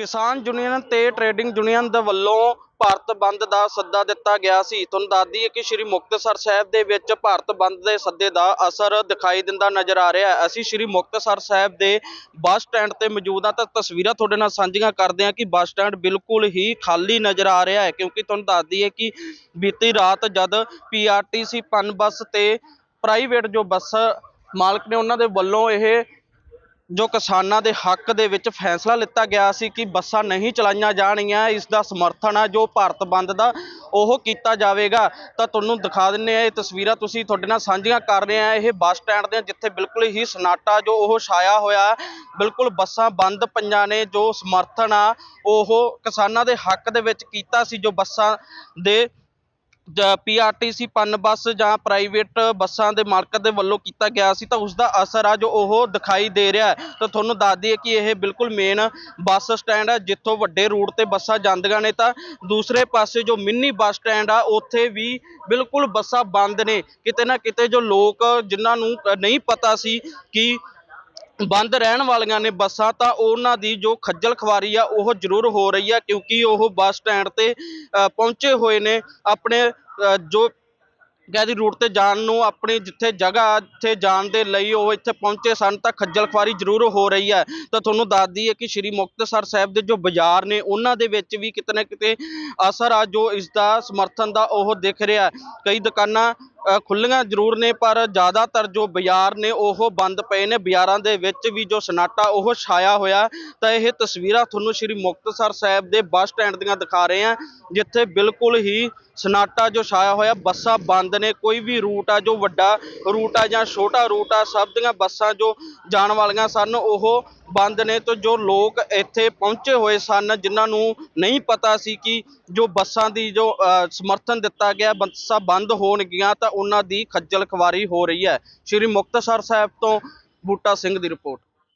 ਕਿਸਾਨ ਯੂਨੀਅਨ ਤੇ trading union ਦੇ ਵੱਲੋਂ ਭਾਰਤ ਬੰਦ ਦਾ ਸੱਦਾ ਦਿੱਤਾ ਗਿਆ ਸੀ। ਤੁਹਾਨੂੰ ਦੱਸ ਦਈਏ ਕਿ ਸ਼੍ਰੀ ਮੁਕਤਸਰ ਸਾਹਿਬ ਦੇ ਵਿੱਚ ਭਾਰਤ ਬੰਦ ਦੇ ਸੱਦੇ ਦਾ ਅਸਰ ਦਿਖਾਈ ਦਿੰਦਾ ਨਜ਼ਰ ਆ ਰਿਹਾ ਹੈ। ਅਸੀਂ ਸ਼੍ਰੀ ਮੁਕਤਸਰ ਸਾਹਿਬ ਦੇ ਬੱਸ ਸਟੈਂਡ ਤੇ ਮੌਜੂਦ ਹਾਂ ਤਾਂ ਤਸਵੀਰਾਂ ਤੁਹਾਡੇ ਨਾਲ ਸਾਂਝੀਆਂ ਕਰਦੇ ਹਾਂ ਕਿ ਬੱਸ ਸਟੈਂਡ ਬਿਲਕੁਲ ਹੀ ਖਾਲੀ ਨਜ਼ਰ ਆ ਰਿਹਾ ਹੈ ਕਿਉਂਕਿ ਤੁਹਾਨੂੰ ਦੱਸ ਦਈਏ ਕਿ ਬੀਤੀ ਰਾਤ ਜਦ ਪੀਆਰਟੀਸੀ ਪਨ ਬੱਸ ਤੇ ਪ੍ਰਾਈਵੇਟ ਜੋ ਬੱਸ ਮਾਲਕ ਨੇ ਉਹਨਾਂ ਦੇ ਵੱਲੋਂ ਇਹ ਜੋ ਕਿਸਾਨਾਂ ਦੇ ਹੱਕ ਦੇ ਵਿੱਚ ਫੈਸਲਾ ਲਿੱਤਾ ਗਿਆ ਸੀ ਕਿ ਬੱਸਾਂ ਨਹੀਂ ਚਲਾਈਆਂ ਜਾਣਗੀਆਂ, ਇਸ ਦਾ ਸਮਰਥਨ ਆ ਜੋ ਭਾਰਤ ਬੰਦ ਦਾ ਉਹ ਕੀਤਾ ਜਾਵੇਗਾ। ਤਾਂ ਤੁਹਾਨੂੰ ਦਿਖਾ ਦਿੰਨੇ ਆ ਇਹ ਤਸਵੀਰਾਂ ਤੁਸੀਂ ਤੁਹਾਡੇ ਨਾਲ ਸਾਂਝੀਆਂ ਕਰ ਰਹੇ ਆ। ਇਹ ਬੱਸ ਸਟੈਂਡ ਦੇ ਜਿੱਥੇ ਬਿਲਕੁਲ ਹੀ ਸਨਾਟਾ ਜੋ ਉਹ ਛਾਇਆ ਹੋਇਆ, ਬਿਲਕੁਲ ਬੱਸਾਂ ਬੰਦ ਪਈਆਂ ਨੇ, ਜੋ ਸਮਰਥਨ ਆ ਉਹ ਕਿਸਾਨਾਂ ਦੇ ਹੱਕ ਦੇ ਵਿੱਚ ਕੀਤਾ ਸੀ, ਜੋ ਬੱਸਾਂ ਦੇ ਪੀਆਰਟੀਸੀ ਪਨ ਬੱਸ ਜਾਂ ਪ੍ਰਾਈਵੇਟ ਬੱਸਾਂ ਦੇ ਮਾਲਕ ਦੇ ਵੱਲੋਂ ਕੀਤਾ ਗਿਆ ਸੀ, ਤਾਂ ਉਸ ਦਾ ਅਸਰ ਆ ਜੋ ਉਹ ਦਿਖਾਈ ਦੇ ਰਿਹਾ ਹੈ। ਤਾਂ ਤੁਹਾਨੂੰ ਦੱਸ ਦਈਏ ਕਿ ਇਹ ਬਿਲਕੁਲ ਮੇਨ ਬੱਸ ਸਟੈਂਡ ਹੈ, ਜਿੱਥੋਂ ਵੱਡੇ ਰੂਟ ਤੇ ਬੱਸਾਂ ਜਾਂਦੀਆਂ ਨੇ। ਤਾਂ ਦੂਸਰੇ ਪਾਸੇ ਜੋ ਮਿੰਨੀ ਬੱਸ ਸਟੈਂਡ ਆ, ਉੱਥੇ ਵੀ ਬਿਲਕੁਲ ਬੱਸਾਂ ਬੰਦ ਨੇ। ਕਿਤੇ ਨਾ ਕਿਤੇ ਜੋ ਲੋਕ, ਜਿਨ੍ਹਾਂ ਨੂੰ ਨਹੀਂ ਪਤਾ ਸੀ ਕਿ ਬੰਦ ਰਹਿਣ ਵਾਲੀਆਂ ਨੇ ਬੱਸਾਂ ਤਾਂ ਉਹਨਾਂ ਦੀ ਜੋ ਖੱਜਲ ਖਵਾਰੀ ਆ ਉਹ ਜ਼ਰੂਰ ਹੋ ਰਹੀ ਆ ਕਿਉਂਕਿ ਉਹ ਬੱਸ ਸਟੈਂਡ ਤੇ ਪਹੁੰਚੇ ਹੋਏ ਨੇ ਆਪਣੇ ਅ, ਜੋ ਗੈਦੀ ਰੂਟ ਤੇ ਜਾਣ ਨੂੰ ਆਪਣੀ ਜਿੱਥੇ ਜਗ੍ਹਾ ਇੱਥੇ ਜਾਣ ਦੇ ਲਈ ਉਹ ਇੱਥੇ ਪਹੁੰਚੇ ਸਨ ਤਾਂ ਖੱਜਲ ਖਵਾਰੀ ਜ਼ਰੂਰ ਹੋ ਰਹੀ ਹੈ ਤਾਂ ਤੁਹਾਨੂੰ ਦੱਸਦੀ ਹੈ ਕਿ ਸ਼੍ਰੀ ਮੁਕਤਸਰ ਸਾਹਿਬ ਦੇ ਜੋ ਬਾਜ਼ਾਰ ਨੇ ਉਹਨਾਂ ਦੇ ਵਿੱਚ ਵੀ ਕਿਤੇ ਨਾ ਕਿਤੇ ਅਸਰ ਆ ਜੋ ਇਸ ਦਾ ਸਮਰਥਨ ਦਾ ਉਹ ਦਿਖ ਰਿਹਾ। ਕਈ ਦੁਕਾਨਾਂ ਖੁੱਲੀਆਂ ਜ਼ਰੂਰ ਨੇ, ਪਰ ਜ਼ਿਆਦਾਤਰ ਜੋ ਬਾਜ਼ਾਰ ਨੇ, ਉਹ ਬੰਦ ਪਏ ਨੇ। ਬਾਜ਼ਾਰਾਂ ਦੇ ਵਿੱਚ ਵੀ ਜੋ ਸਨਾਟਾ, ਉਹ ਛਾਇਆ ਹੋਇਆ। ਤਾਂ ਇਹ ਤਸਵੀਰਾਂ ਤੁਹਾਨੂੰ ਸ਼੍ਰੀ ਮੁਕਤਸਰ ਸਾਹਿਬ ਦੇ ਬੱਸ ਸਟੈਂਡ ਦੀਆਂ ਦਿਖਾ ਰਹੇ ਹਾਂ, ਜਿੱਥੇ ਬਿਲਕੁਲ ਹੀ ਸਨਾਟਾ ਜੋ ਛਾਇਆ ਹੋਇਆ, ਬੱਸਾਂ ਬੰਦ ਨੇ। ਕੋਈ ਵੀ ਰੂਟ ਆ, ਜੋ ਵੱਡਾ ਰੂਟ ਆ ਜਾਂ ਛੋਟਾ ਰੂਟ ਆ, ਸਭ ਦੀਆਂ ਬੱਸਾਂ ਜੋ ਜਾਣ ਵਾਲੀਆਂ ਸਨ, ਉਹ ਬੰਦ ਨੇ ਤੇ ਜੋ ਲੋਕ ਇੱਥੇ ਪਹੁੰਚੇ ਹੋਏ ਸਨ, ਜਿਨ੍ਹਾਂ ਨੂੰ ਨਹੀਂ ਪਤਾ ਸੀ ਕਿ ਜੋ ਬੱਸਾਂ ਦੀ ਜੋ ਸਮਰਥਨ ਦਿੱਤਾ ਗਿਆ, ਬੱਸਾਂ ਬੰਦ ਹੋਣਗੀਆਂ, ਤਾਂ ਉਹਨਾਂ ਦੀ ਖੱਜਲ ਖਵਾਰੀ ਹੋ ਰਹੀ ਹੈ। ਸ਼੍ਰੀ ਮੁਕਤਸਰ ਸਾਹਿਬ ਤੋਂ ਬੂਟਾ ਸਿੰਘ ਦੀ ਰਿਪੋਰਟ।